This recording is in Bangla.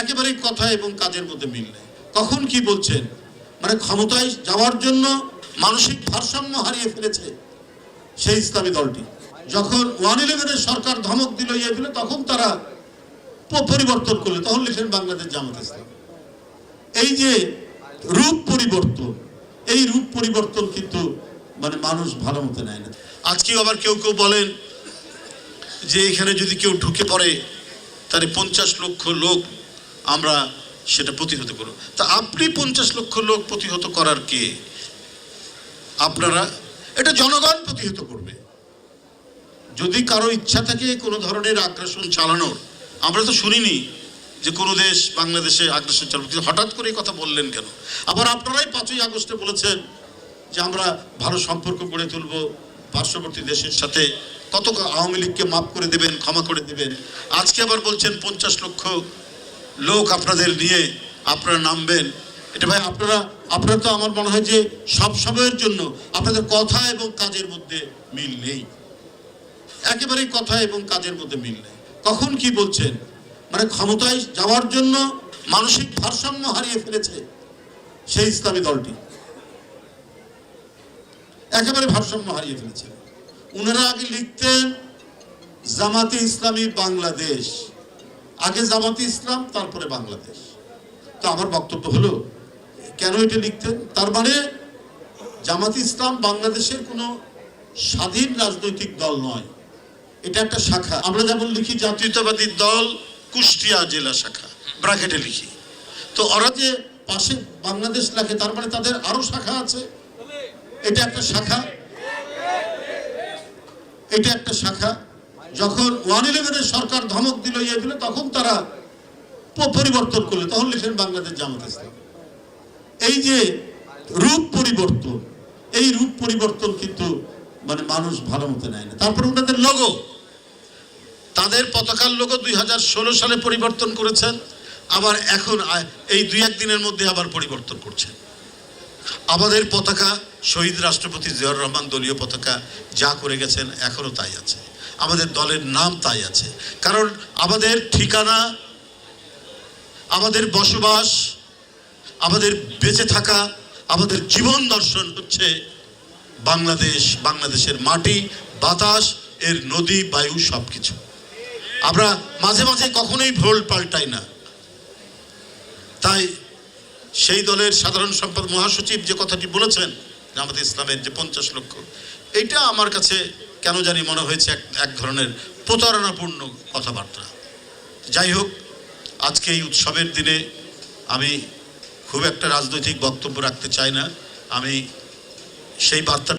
একেবারেই কথা এবং কাজের মধ্যে মিল নেই। কখন কি বলছেন? মানে ক্ষমতায় যাওয়ার জন্য মানসিক ভারসাম্য হারিয়ে ফেলেছে সেই ইসলামী দলটি। যখন ওয়ান ইলেভেনের সরকার ধমক দিল ইয়ে দিল, তখন তারা পরিবর্তন করল। তখন লিখলেন বাংলাদেশ জামাত ইসলাম। এই যে রূপ পরিবর্তন, এই রূপ পরিবর্তন কিন্তু মানে মানুষ ভালো মতো নেয় না। আজকেও আবার কেউ কেউ বলেন যে এখানে যদি কেউ ঢুকে পড়ে, তাহলে পঞ্চাশ লক্ষ লোক আমরা সেটা প্রতিহত করব। তা আপনি পঞ্চাশ লক্ষ লোক প্রতিহত করার কে? আপনারা? এটা জনগণ প্রতিহত করবে। যদি কারও ইচ্ছা থাকে কোনো ধরনের আগ্রাসন চালানোর, আমরা তো শুনিনি যে কোনো দেশ বাংলাদেশে আগ্রাসন চালানো কিন্তু হঠাৎ করে কথা বললেন কেন? আবার আপনারাই পাঁচই আগস্টে বলেছেন যে আমরা ভালো সম্পর্ক গড়ে তুলব, পার্শ্ববর্তী দেশের সাথে কত আওয়ামী লীগকে মাফ করে দেবেন, ক্ষমা করে দেবেন। আজকে আবার বলছেন পঞ্চাশ লক্ষ লোক আপনাদের নিয়ে আপনারা নামবেন। এটা ভাই, আপনারা আপনারা তো আমার মনে হয় যে সব সময়ের জন্য আপনাদের কথা এবং কাজের মধ্যে মিল নেই। একেবারেই কথা এবং কাজের মধ্যে মিল নেই। কখন কি বলছেন? মানে ক্ষমতায় যাওয়ার জন্য মানসিক ভারসাম্য হারিয়ে ফেলেছে সেই ইসলামী দলটি। একেবারে ভারসাম্য হারিয়ে ফেলেছে। উনারা আগে লিখতেন, জামাতে ইসলামী বাংলাদেশ। আগে জামাতে ইসলাম, তারপরে বাংলাদেশ। তো আমার বক্তব্য হলো, কেন এটা লিখতেন? তার মানে জামাতে ইসলাম বাংলাদেশের কোনো স্বাধীন রাজনৈতিক দল নয়। এটা একটা শাখা। আমরা যেমন লিখি জাতীয়তাবাদী দল কুষ্টিয়া জেলা শাখা, ব্রাকেটে লিখি। তো ওরা যে পাশে বাংলাদেশ লেখে তার মানে তাদের আরও শাখা আছে। এটা একটা শাখা। এটা একটা শাখা। যখন ওয়ান ইলেভেনের সরকার ধমক দিল ইয়ে দিল, তখন তারা পরিবর্তন করল। তখন লিখলেন বাংলাদেশ জামাত ইসলাম। এই যে রূপ পরিবর্তন, এই রূপ পরিবর্তন কিন্তু মানে মানুষ ভালো মতো নেয় না। তারপর ওনাদের লোগো তাদের পতাকার লোগো দুই হাজার ষোলো সালে পরিবর্তন করেছেন, আবার এখন এই দুই এক দিনের মধ্যে আবার পরিবর্তন করছেন। আমাদের পতাকা শহীদ রাষ্ট্রপতি জিয়াউর রহমান দলীয় পতাকা যা করে গেছেন এখনও তাই আছে। আমাদের দলের নাম তাই আছে। কারণ আমাদের ঠিকানা, আমাদের বসবাস, আমাদের বেঁচে থাকা, আমাদের জীবন দর্শন হচ্ছে বাংলাদেশ, বাংলাদেশের মাটি, বাতাস, এর নদী, বায়ু, সবকিছু। আমরা মাঝে মাঝে কখনোই ভোল পাল্টাই না। তাই সেই দলের সাধারণ সম্পাদক মহাসচিব যে কথাটি বলেছেন জামাতে ইসলামের যে পঞ্চাশ লক্ষ এটা আমার কাছে কেন জানি মনে হয়েছে এক এক ধরনের প্রতারণাপূর্ণ কথাবার্তা। যাই হোক, আজকে এই উৎসবের দিনে আমি খুব একটা রাজনৈতিক বক্তব্য রাখতে চাই না। আমি সেই বার্তা